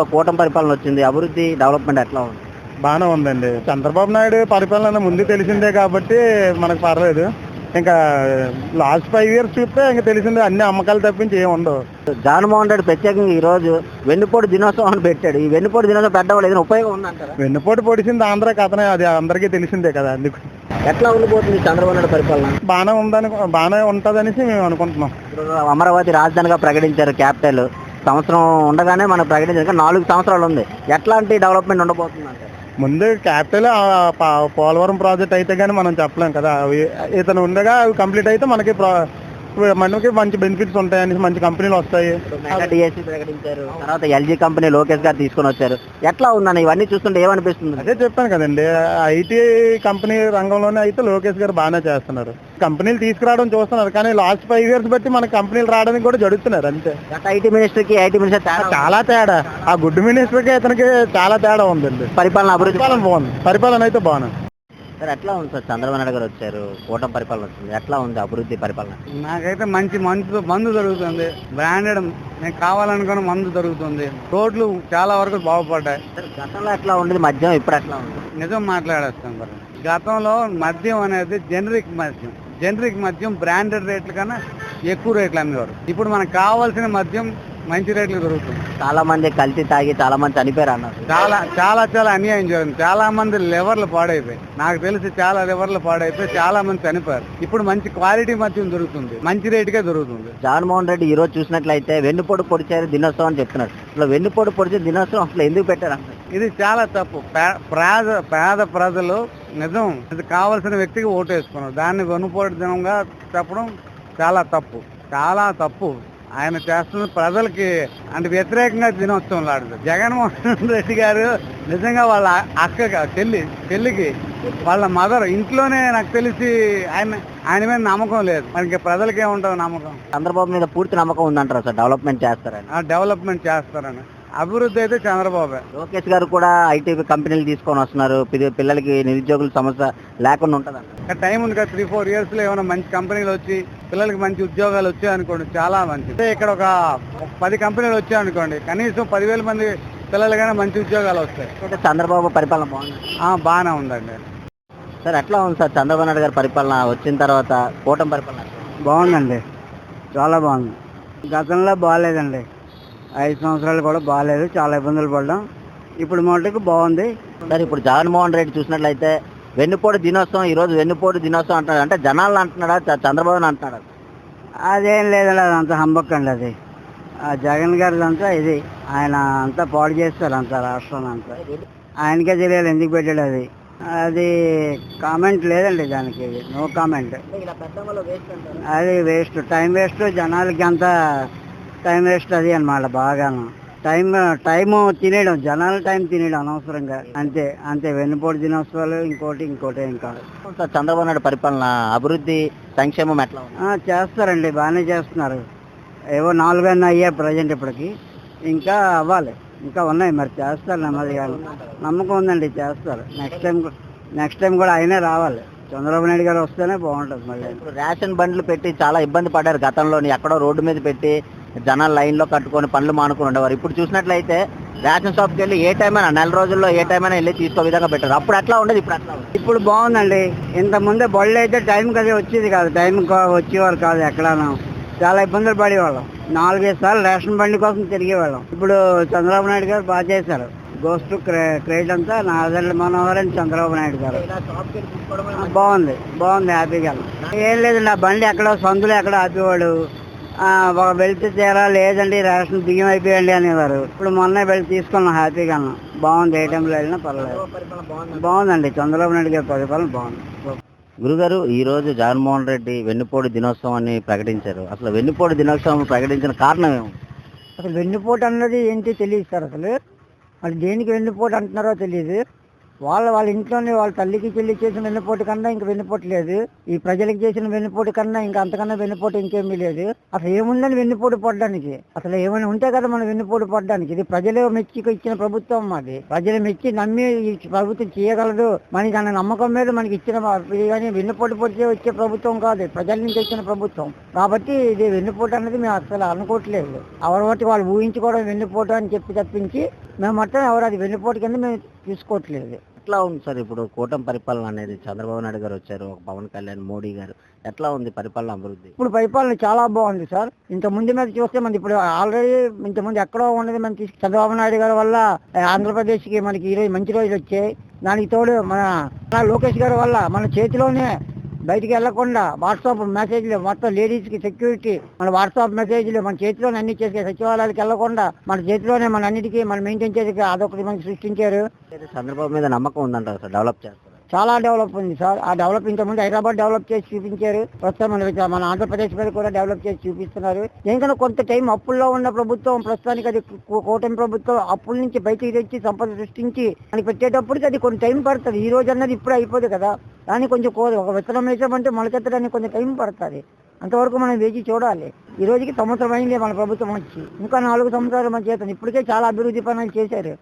కూటమి పరిపాలన వచ్చింది. అభివృద్ధి డెవలప్మెంట్ ఎట్లా ఉంది? బాగానే ఉందండి. చంద్రబాబు నాయుడు పరిపాలన ముందు తెలిసిందే కాబట్టి మనకు పర్లేదు. ఇంకా లాస్ట్ ఫైవ్ ఇయర్స్ చూస్తే ఇంకా తెలిసిందే అన్ని అమ్మకాలు తప్పించి ఏమి ఉండవు. జగన్మోహన్ రెడ్డి ప్రత్యేకంగా ఈ రోజు వెన్నుపోటు దినోత్సవం అని పెట్టాడు. ఈ వెన్నుపోటు దినోత్సవం పెట్టడం ఏదైనా ఉపయోగం ఉందంటారా? వెన్నుపోటు పొడిచింది ఆంధ్ర కథనే. అది అందరికీ తెలిసిందే కదా అందుకు. ఎట్లా ఉండిపోతుంది చంద్రబాబు నాయుడు పరిపాలన? బాగానే ఉందని బాగానే ఉంటుందనేసి మేము అనుకుంటున్నాం. అమరావతి రాజధానిగా ప్రకటించారు క్యాపిటల్. సంవత్సరం ఉండగానే మనకు ప్రకటించారు నాలుగు సంవత్సరాలు ఉంది. ఎట్లాంటి డెవలప్మెంట్ ఉండబోతుంది అంటే ముందు క్యాపిటల్ ఆ పోలవరం ప్రాజెక్ట్ అయితే కానీ మనం చెప్పలేం కదా. అవి ఇతను ఉండగా అవి కంప్లీట్ అయితే మనకి ప్రా- మనకి మంచి బెనిఫిట్స్ ఉంటాయని మంచి కంపెనీలు వస్తాయి. మెగా డిఎస్సి ప్రకటించారు. తర్వాత ఎల్జీ కంపెనీ లోకేష్ గారు తీసుకొని వచ్చారు. ఎట్లా ఉందన్న ఇవన్నీ చూస్తుంటే ఏమనిపిస్తుంది? అదే చెప్పాను కదండి. ఐటీ కంపెనీ రంగంలోనే అయితే లోకేష్ గారు బాగానే చేస్తున్నారు. కంపెనీలు తీసుకురావడం చూస్తున్నారు. కానీ లాస్ట్ ఫైవ్ ఇయర్స్ బట్టి మన కంపెనీలు రావడానికి కూడా జరుగుతున్నారు అంతే. ఐటీ మినిస్టర్కి ఐటీ మినిస్టర్. చాలా తేడా. ఆ గుడ్ మినిస్టర్కి ఇతనికి చాలా తేడా ఉందండి. పరిపాలన అభివృద్ధి పరిపాలన బాగుంది. పరిపాలన అయితే బాగుంది. సార్ ఎట్లా ఉంది సార్? చంద్రబాబు నాయుడు గారు వచ్చారు కూటమి పరిపాలన వచ్చింది ఎట్లా ఉంది అభివృద్ధి పరిపాలన? నాకైతే మంచి మందు మందు దొరుకుతుంది. బ్రాండెడ్ నేను కావాలనుకున్న మందు దొరుకుతుంది. రోడ్లు చాలా వరకు బాగుపడ్డాయి. సార్ గతంలో ఎట్లా ఉండేది? మద్యం ఇప్పుడు ఎట్లా ఉంది? నిజం మాట్లాడేస్తాం మరి గతంలో మద్యం అనేది జనరిక్ మద్యం. జనరిక్ మద్యం బ్రాండెడ్ రేట్ల కన్నా ఎక్కువ రేట్లు అమ్మేవారు. ఇప్పుడు మనకు కావాల్సిన మద్యం మంచి రేట్లు దొరుకుతుంది చాలా మంది కల్తీ తాగి చాలా మంది చనిపోయారు అన్నారు. చాలా చాలా చాలా అన్యాయం జరిగింది. చాలా మంది లివర్లు పాడైపోయి నాకు తెలిసి చాలా లివర్లు పాడైపోయి చాలా మంది చనిపోయారు. ఇప్పుడు మంచి క్వాలిటీ మద్యం దొరుకుతుంది. మంచి రేటుకే దొరుకుతుంది. జగన్మోహన్ రెడ్డి ఈ రోజు చూసినట్లయితే వెన్నుపోటు పొడిచారు దినోత్సవం అని చెప్తున్నారు అసలు వెన్నుపోటు పొడిచే దినోత్సవం అసలు ఎందుకు పెట్టారు ఇది చాలా తప్పు. పేద పేద ప్రజలు నిజం. ఇది కావలసిన వ్యక్తికి ఓటు వేసుకున్నారు. దాన్ని వెనుపోటు దినంగా చెప్పడం చాలా తప్పు. చాలా తప్పు. ఆయన చేస్తున్న ప్రజలకి అంటే వ్యతిరేకంగా దినోత్సవం లాడుతుంది జగన్మోహన్ రెడ్డి గారు నిజంగా వాళ్ళ అక్క చెల్లి చెల్లికి వాళ్ళ మదర్ ఇంట్లోనే నాకు తెలిసి ఆయన ఆయన మీద నమ్మకం లేదు. మనకి ప్రజలకి ఏముంటుంది నమ్మకం? చంద్రబాబు మీద పూర్తి నమ్మకం ఉందంటారు సార్? డెవలప్మెంట్ చేస్తారని. డెవలప్మెంట్ చేస్తారని. అభివృద్ధి అయితే చంద్రబాబే. లోకేష్ గారు కూడా ఐటీ కంపెనీలు తీసుకొని వస్తున్నారు. పిల్ల- పిల్లలకి నిరుద్యోగుల సమస్య లేకుండా ఉంటుందంట ఇంకా టైం ఉంది కదా త్రీ ఫోర్ ఇయర్స్లో ఏమైనా మంచి కంపెనీలు వచ్చి పిల్లలకి మంచి ఉద్యోగాలు వచ్చాయి అనుకోండి చాలా మంచిది. ఇక్కడ ఒక పది కంపెనీలు వచ్చాయి అనుకోండి కనీసం పదివేల మంది పిల్లలకైనా మంచి ఉద్యోగాలు వస్తాయి. చంద్రబాబు పరిపాలన బాగుంది? ఆ, బాగానే ఉందండి. సార్ ఎట్లా ఉంది సార్ చంద్రబాబు నాయుడు గారి పరిపాలన? వచ్చిన తర్వాత కూటమి పరిపాలన? బాగుందండి. చాలా బాగుంది. గతంలో బాగాలేదండి. ఐదు సంవత్సరాలు కూడా బాగాలేదు చాలా ఇబ్బందులు పడ్డాం. ఇప్పుడు మటుకు బాగుంది. సార్ ఇప్పుడు జగన్మోహన్ రెడ్డి చూసినట్లయితే వెన్నుపోటు దినోత్సవం ఈ రోజు వెన్నుపోటు దినోత్సవం అంటున్నాడు. అంటే జనాలను అంటున్నాడా చ- చంద్రబాబుని అంటున్నాడా? అదేం లేదండి అదంతా హంబక్ అండి అది ఆ జగన్ గారిది అంతా ఇది ఆయన అంతా పాడు చేస్తారు అంతా రాష్ట్రాన్ని అంతా. ఆయనకే తెలియాలి ఎందుకు పెట్టాడు అది. అది కామెంట్ లేదండి దానికి నో కామెంట్. అది వేస్ట్ టైం వేస్ట్ జనాలకి అంతా టైం వేస్ట్ అది అన్నమాట బాగాను. టైం టైం తినేయడం జనాల టైం తినేయడం అనవసరంగా. అంతే అంతే. వెన్నుపోటు దినోత్సవాలు ఇంకోటి ఇంకోటి ఇంకా చంద్రబాబు నాయుడు పరిపాలన అభివృద్ధి సంక్షేమం ఎట్లా చేస్తారండి. బాగానే చేస్తున్నారు. ఏవో నాలుగైనా అయ్యాయి ప్రజెంట్ ఇప్పటికి. ఇంకా అవ్వాలి. ఇంకా ఉన్నాయి. మరి చేస్తారు నెమ్మదిగా. నమ్మకం ఉందండి. చేస్తారు. నెక్స్ట్ టైం నెక్స్ట్ టైం కూడా ఆయనే రావాలి. చంద్రబాబు నాయుడు గారు వస్తేనే బాగుంటుంది మళ్ళీ. రేషన్ బండ్లు పెట్టి చాలా ఇబ్బంది పడ్డారు గతంలోని. ఎక్కడో రోడ్డు మీద పెట్టి జనాలు లైన్లో కట్టుకొని పనులు మానుకొని ఉండేవారు. ఇప్పుడు చూసినట్లయితే రేషన్ షాప్కి వెళ్ళి ఏ టైం అయినా నెల రోజుల్లో ఏ టైం అయినా వెళ్ళి తీసుకో విధంగా పెట్టారు. అప్పుడు ఎట్లా ఉండేది ఇప్పుడు ఉంది ఇప్పుడు బాగుందండి. ఇంత ముందే బళ్ళు అయితే టైంకి అది వచ్చేది కాదు. టైం వచ్చేవారు కాదు ఎక్కడాను. చాలా ఇబ్బందులు పడేవాళ్ళం. నాలుగైదు సార్లు రేషన్ బండి కోసం తిరిగేవాళ్ళం. ఇప్పుడు చంద్రబాబు నాయుడు గారు బాగా చేశారు. గోస్ట్ క్రేట్ అంతా నాదెండ్ల మనోహర్ అండ్ చంద్రబాబు నాయుడు గారు. బాగుంది. బాగుంది హ్యాపీగా. ఏం లేదండి ఆ బండి ఎక్కడో సందులో ఎక్కడో ఆపేవాడు. ఒక వెళ్తే తీరా లేదండి రేషన్ బియ్యం అయిపోయండి అనేవారు. ఇప్పుడు మొన్న వెళ్ళి తీసుకున్నాం హ్యాపీగా బాగుంది ఏ టైంలో వెళ్ళినా పర్లేదు బాగుందండి చంద్రబాబు నాయుడు గారి పరిపాలన బాగుంది. గురుగారు ఈ రోజు జగన్మోహన్ రెడ్డి వెన్నుపోటు దినోత్సవం అని ప్రకటించారు. అసలు వెన్నుపోటు దినోత్సవం ప్రకటించిన కారణం ఏమి? అసలు వెన్నుపోటు అన్నది ఏంటి తెలియదు సార్ అసలు. దేనికి వెన్నుపోటు అంటున్నారో తెలియదు. వాళ్ళ వాళ్ళ ఇంట్లోనే వాళ్ళ తల్లికి పెళ్ళి చేసిన వెన్నుపోటు కన్నా ఇంకా వెన్నుపోటు లేదు. ఈ ప్రజలకు చేసిన వెన్నుపోటు కన్నా ఇంకా అంతకన్నా వెన్నుపోటు ఇంకేమీ లేదు. అసలు ఏముందని వెన్నుపోటు పడడానికి? అసలు ఏమైనా ఉంటే కదా మనం వెన్నుపోటు పడడానికి. ఇది ప్రజలే మెచ్చి ఇచ్చిన ప్రభుత్వం మాది. ప్రజలు మెచ్చి నమ్మి ఈ ప్రభుత్వం చేయగలదు. మనకి అన్న నమ్మకం మీద మనకి ఇచ్చిన కానీ వెన్నుపోటు పొడితే వచ్చే ప్రభుత్వం కాదు. ప్రజల నుంచి వచ్చిన ప్రభుత్వం. కాబట్టి ఇది వెన్నుపోటు అనేది మేము అసలు అనుకోవట్లేదు. ఎవరి బట్టి వాళ్ళు ఊహించుకోవడం వెన్నుపోటు అని చెప్పి తప్పించి మేము మొత్తం ఎవరు అది వెన్నుపోటు కింద మేము తీసుకోవట్లేదు. ఎట్లా ఉంది సార్ ఇప్పుడు కూటమి పరిపాలన అనేది? చంద్రబాబు నాయుడు గారు వచ్చారు పవన్ కళ్యాణ్ మోడీ గారు. ఎట్లా ఉంది పరిపాలన అభివృద్ధి? ఇప్పుడు పరిపాలన చాలా బాగుంది సార్. ఇంత ముందు మీద చూస్తే మనకి ఇప్పుడు ఆల్రెడీ ఇంత ముందు ఎక్కడో ఉన్నది మనకి చంద్రబాబు నాయుడు గారి వల్ల ఆంధ్రప్రదేశ్కి మనకి ఈ రోజు మంచి రోజులు వచ్చాయి. దానికి తోడు మన మన లోకేష్ గారి వల్ల మన చేతిలోనే బయటికి వెళ్ళకుండా వాట్సాప్ మెసేజ్లు మొత్తం లేడీస్కి సెక్యూరిటీ మన వాట్సాప్ మెసేజ్లు మన చేతిలోనే అన్ని చేసే సచివాలయాలకు వెళ్ళకుండా మన చేతిలోనే మన అన్నిటికీ మనం మెయింటైన్ చేసి అదొకటి మనకి సృష్టించారు. చంద్రబాబు మీద నమ్మకం ఉందంటారు సార్? డెవలప్ చేస్తారు? చాలా డెవలప్ ఉంది సార్. ఆ డెవలప్ ఇంతకుముందు హైదరాబాద్ డెవలప్ చేసి చూపించారు. ప్రస్తుతం మన మన ఆంధ్రప్రదేశ్ మీద కూడా డెవలప్ చేసి చూపిస్తున్నారు. ఎందుకంటే కొంత టైం అప్పుల్లో ఉన్న ప్రభుత్వం ప్రస్తుతానికి అది కూటమి ప్రభుత్వం అప్పుల నుంచి బయటికి తెచ్చి సంపద సృష్టించి అని పెట్టేటప్పటికి అది కొంత టైం పడుతుంది. ఈ రోజు అన్నది ఇప్పుడు అయిపోదు కదా. దానికి కొంచెం కో ఒక విత్తనం వేసామంటే మొలకెత్తడానికి కొంచెం టైం పడుతుంది. అంతవరకు మనం వేచి చూడాలి. ఈ రోజుకి సంవత్సరం అయింది మన ప్రభుత్వం వచ్చి. ఇంకా నాలుగు సంవత్సరాలు మన చేస్తాం ఇప్పటికే చాలా అభివృద్ధి పనులు చేశారు.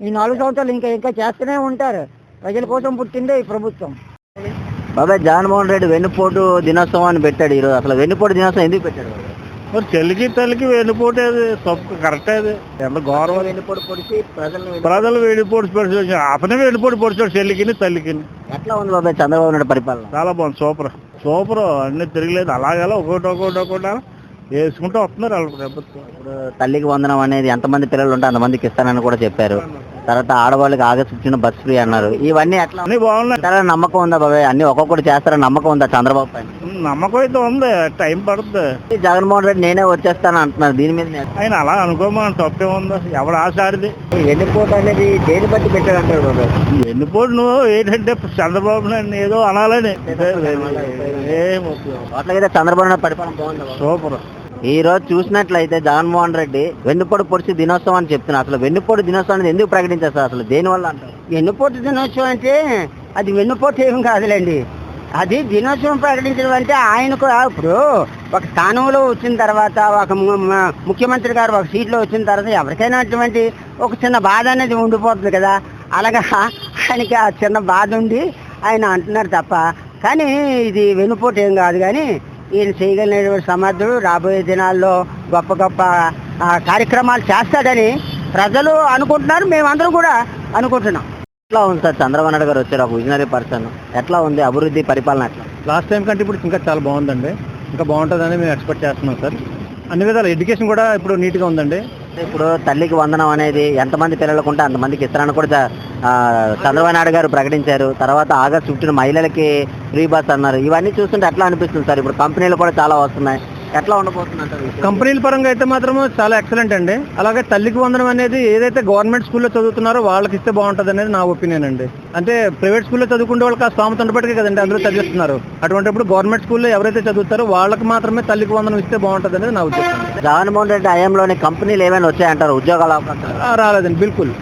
ఈ నాలుగు సంవత్సరాలు ఇంకా ఇంకా చేస్తూనే ఉంటారు. ప్రజల కోసం పుట్టిందే ఈ ప్రభుత్వం. బాబాయ్ జగన్మోహన్ రెడ్డి వెన్నుపోటు దినోత్సవం అని పెట్టాడు ఈరోజు. అసలు వెన్నుపోటు దినోత్సవం ఎందుకు పెట్టాడు? మరి చెల్లికి తల్లికి వెళ్ళిపోటేది తప్పు కరెక్ట్ అది ఎంత గౌరవం వెన్నుపోటు పొడిచి ప్రజలను ప్రజలు వెళ్ళిపోటు పొడిచి అతనే వెళ్ళిపోటు పొడిచాడు చెల్లికి తల్లికి ఎట్లా ఉంది బాబాయ్ చంద్రబాబు నాయుడు పరిపాలన? చాలా బాగుంది సూపర్. సూపర్ అన్ని తిరగలేదు. అలాగలా ఒకటి ఒకటి ఒకటి వేసుకుంటూ వస్తున్నారు వాళ్ళ ప్రభుత్వం. ఇప్పుడు తల్లికి వందనం అనేది ఎంతమంది పిల్లలు ఉంటే అంతమందికి ఇస్తానని కూడా చెప్పారు. తర్వాత ఆడవాళ్ళకి ఆగస్టు ఫిఫ్టీన్ బస్ ఫ్రీ అన్నారు ఇవన్నీ ఎట్లా అన్ని బాగున్నాయి చాలా నమ్మకం ఉందా బాబాయ్ అన్ని ఒక్కొక్కటి చేస్తారని నమ్మకం ఉందా చంద్రబాబు పైన నమ్మకం అయితే ఉంది టైం పడుతుంది ఈ జగన్మోహన్ రెడ్డి నేనే వచ్చేస్తాను అంటున్నారు దీని మీద ఆయన అలా అనుకోమని తప్పే ఉంది ఎవడు ఆశ ఆడిది ఈ వెన్నుపోటు అనేది దేని బట్టి బాబాయ్ ఎన్నిపోటు నువ్వు ఏంటంటే చంద్రబాబు నాయుడు ఏదో అనాలని ఏం. అట్లాగైతే చంద్రబాబు నాయుడు పరిపాలన బాగుందా బాబాయ్? సూపర్ ఈ రోజు చూసినట్లయితే జగన్మోహన్ రెడ్డి వెన్నుపోటు పొడిచి దినోత్సవం అని చెప్తున్నారు. అసలు వెన్నుపోటు దినోత్సవం అనేది ఎందుకు ప్రకటించారు సార్? అసలు దేనివల్ల అంటారు? వెన్నుపోటు దినోత్సవం అంటే అది వెన్నుపోటు ఏం కాదులేండి. అది దినోత్సవం ప్రకటించడం అంటే ఆయనకు ఇప్పుడు ఒక స్థానంలో వచ్చిన తర్వాత ఒక ముఖ్యమంత్రి గారు ఒక సీట్లో వచ్చిన తర్వాత ఎవరికైనా అటువంటి ఒక చిన్న బాధ అనేది ఉండిపోతుంది కదా. అలాగా ఆయనకి ఆ చిన్న బాధ ఉండి ఆయన అంటున్నారు తప్ప. కానీ ఇది వెన్నుపూట ఏం కాదు కానీ ఈయన చేయగలిగినటువంటి సమర్థుడు రాబోయే దినాల్లో గొప్ప గొప్ప కార్యక్రమాలు చేస్తాడని ప్రజలు అనుకుంటున్నారు. మేమందరం కూడా అనుకుంటున్నాం. ఎట్లా ఉంది సార్? చంద్రబాబు నాయుడు గారు వచ్చారు ఒక విజనరీ పర్సన్ ఎట్లా ఉంది అభివృద్ధి పరిపాలన ఎట్లా లాస్ట్ టైం కంటే ఇప్పుడు ఇంకా చాలా బాగుందండి. ఇంకా బాగుంటుందని మేము ఎక్స్పెక్ట్ చేస్తున్నాం సార్. అన్ని విధాలు ఎడ్యుకేషన్ కూడా ఇప్పుడు నీట్గా ఉందండి. ఇప్పుడు తల్లికి వందనం అనేది ఎంతమంది పిల్లలకు ఉంటే అంతమందికి ఇస్తారని కూడా ఆ, చంద్రబాబు నాయుడు గారు ప్రకటించారు. తర్వాత ఆగస్టు ఫిఫ్టీన్ మహిళలకి ఫ్రీ బస్ అన్నారు. ఇవన్నీ చూస్తుంటే ఎట్లా అనిపిస్తుంది సార్? ఇప్పుడు కంపెనీలు కూడా చాలా వస్తున్నాయి. ఎట్లా ఉండబోతుంది అంటారు ఈ విషయం? కంపెనీల పరంగా అయితే మాత్రం చాలా ఎక్సలెంట్ అండి. అలాగే తల్లికి వందనం అనేది ఏదైతే గవర్నమెంట్ స్కూల్లో చదువుతున్నారో వాళ్ళకి ఇస్తే బాగుంటుంది అనేది నా ఒపీనియన్ అండి. అంటే ప్రైవేట్ స్కూల్లో చదువుకునే వాళ్ళకి ఆ స్థామత ఉండబట్టికే కదండి అందరూ చదివిస్తున్నారు. అటువంటిప్పుడు గవర్నమెంట్ స్కూల్లో ఎవరైతే చదువుతారో వాళ్ళకి మాత్రమే తల్లికి వందనం ఇస్తే బాగుంటుంది అనేది నా ఉద్దేశం జగన్మోహన్ రెడ్డి హయాంలోని కంపెనీలు ఏమైనా వచ్చాయంటారు? ఉద్యోగాల అవకాశాలు? రాలేదండి. బిల్కుల్.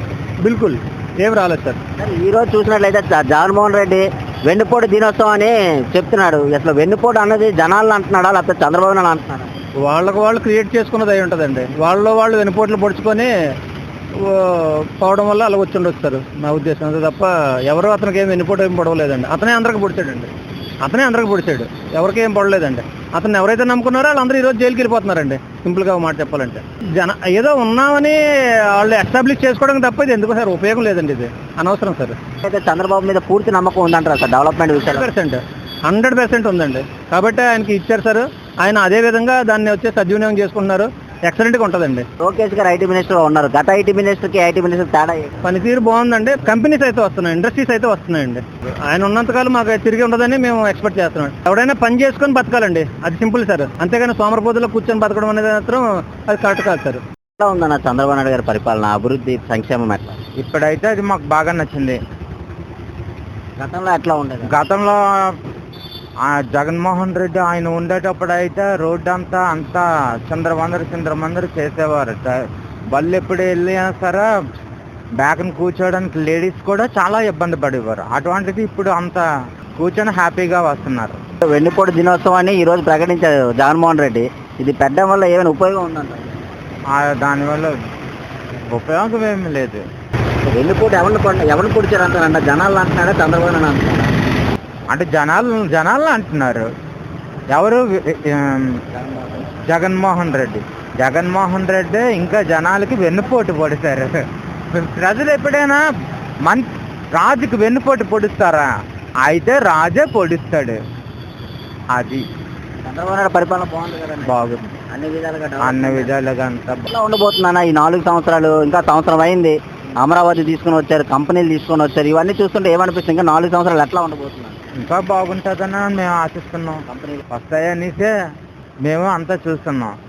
బిల్కుల్. ఏం రాలేదు సార్. ఈ రోజు చూసినట్లయితే జగన్మోహన్ రెడ్డి వెన్నుపోటు దినోత్సవం అని చెప్తున్నాడు. అసలు వెన్నుపోటు అన్నది జనాలు అంటున్నాడా లేకపోతే చంద్రబాబు నాయుడు అంటున్నాడు? వాళ్ళకు వాళ్ళు క్రియేట్ చేసుకున్నది అయి ఉంటుందండి. వాళ్ళలో వాళ్ళు వెనుపోట్లు పొడుచుకొని పోవడం వల్ల అలా వచ్చి సార్. నా ఉద్దేశం అంతే తప్ప ఎవరు అతనికి ఏం వెన్నుపోటు ఏం పడవలేదండి. అతనే అందరికి పొడిచాడండి. అతనే అందరికి పొడిచాడు. ఎవరికి ఏం పడలేదండి. అతను ఎవరైతే నమ్ముకున్నారో వాళ్ళందరూ ఈరోజు జైలుకి వెళ్ళిపోతున్నారండి. సింపుల్గా మాట చెప్పాలంటే. జన ఏదో ఉన్నామని వాళ్ళు ఎస్టాబ్లిష్ చేసుకోవడానికి తప్ప ఇది ఎందుకు సార్? ఉపయోగం లేదండి ఇది. అనవసరం సార్. అయితే చంద్రబాబు మీద పూర్తి నమ్మకం ఉందంటారా సార్? డెవలప్మెంట్ విషయాలు? పర్సెంట్. హండ్రెడ్ పర్సెంట్ ఉందండి. కాబట్టి ఆయనకి ఇచ్చారు సార్. ఆయన అదే విధంగా దాన్ని వచ్చి సద్వినియోగం చేసుకుంటున్నారు. ఎక్సలెంట్గా ఉంటుందండి. లోకేష్ గారు ఐటీ మినిస్టర్ ఉన్నారు. గత ఐటీ మినిస్టర్కి ఐటీ మినిస్టర్ తేడా ఏంటి? పనితీరు బాగుందండి. కంపెనీస్ అయితే వస్తున్నాయి. ఇండస్ట్రీస్ అయితే వస్తున్నాయండి. ఆయన ఉన్నంతకాలం మాకు తిరిగి ఉండదని మేము ఎక్స్పెక్ట్ చేస్తున్నాం. ఎవడైనా పని చేసుకొని బతకాలండి. అది సింపుల్ సార్. అంతేగాని సోమరపోతులో కూర్చొని బతకడం అనేది మాత్రం అది కరెక్ట్ కాదు సార్. ఉందన్న చంద్రబాబు నాయుడు గారి పరిపాలన అభివృద్ధి సంక్షేమం ఎట్లా? ఇప్పుడైతే అది మాకు బాగా నచ్చింది. గతంలో ఎట్లా ఉండేది? గతంలో జగన్మోహన్ రెడ్డి ఆయన ఉండేటప్పుడు అయితే రోడ్డు అంతా అంతా చిందరమందరు చిందరమందరు చేసేవారు. బళ్ళు ఎప్పుడు వెళ్ళినా సరే బ్యాక్ని కూర్చోవడానికి లేడీస్ కూడా చాలా ఇబ్బంది పడేవారు. అటువంటిది ఇప్పుడు అంత కూర్చొని హ్యాపీగా వస్తున్నారు. వెన్నుపోటు దినోత్సవాన్ని ఈ రోజు ప్రకటించారు జగన్మోహన్ రెడ్డి. ఇది పెట్టడం వల్ల ఏమైనా ఉపయోగం ఉందంట? ఆ దానివల్ల ఉపయోగం ఏమీ లేదు. వెన్నుపోటు ఎవరిని ఎవరిని పొడిచారు అంటారంట జనాలు అంటున్నారా చంద్రబాబు అంటున్నారా? అంటే జనాలు జనాలు అంటున్నారు. ఎవరు జగన్మోహన్ రెడ్డి. జగన్మోహన్ రెడ్డి ఇంకా జనాలకి వెన్నుపోటు పొడిచారు ప్రజలు ఎప్పుడైనా మన్ రాజుకి వెన్నుపోటు పొడుస్తారా? అయితే రాజే పొడిస్తాడు. అది. చంద్రబాబు నాయుడు పరిపాలన బాగుంది కదండి. బాగుంది. అన్ని విధాలుగా అన్ని విధాలుగా అంతా ఎట్లా ఉండబోతుందన్న ఈ నాలుగు సంవత్సరాలు? ఇంకా సంవత్సరం అయింది. అమరావతి తీసుకొని వచ్చారు కంపెనీలు తీసుకొని వచ్చారు. ఇవన్నీ చూస్తుంటే ఏమనిపిస్తుంది? ఇంకా నాలుగు సంవత్సరాలు ఎట్లా ఉండబోతున్నాను ఇంకా బాగుంటుందని మేము ఆశిస్తున్నాం. వస్తాయనేసే మేము అంతా చూస్తున్నాం.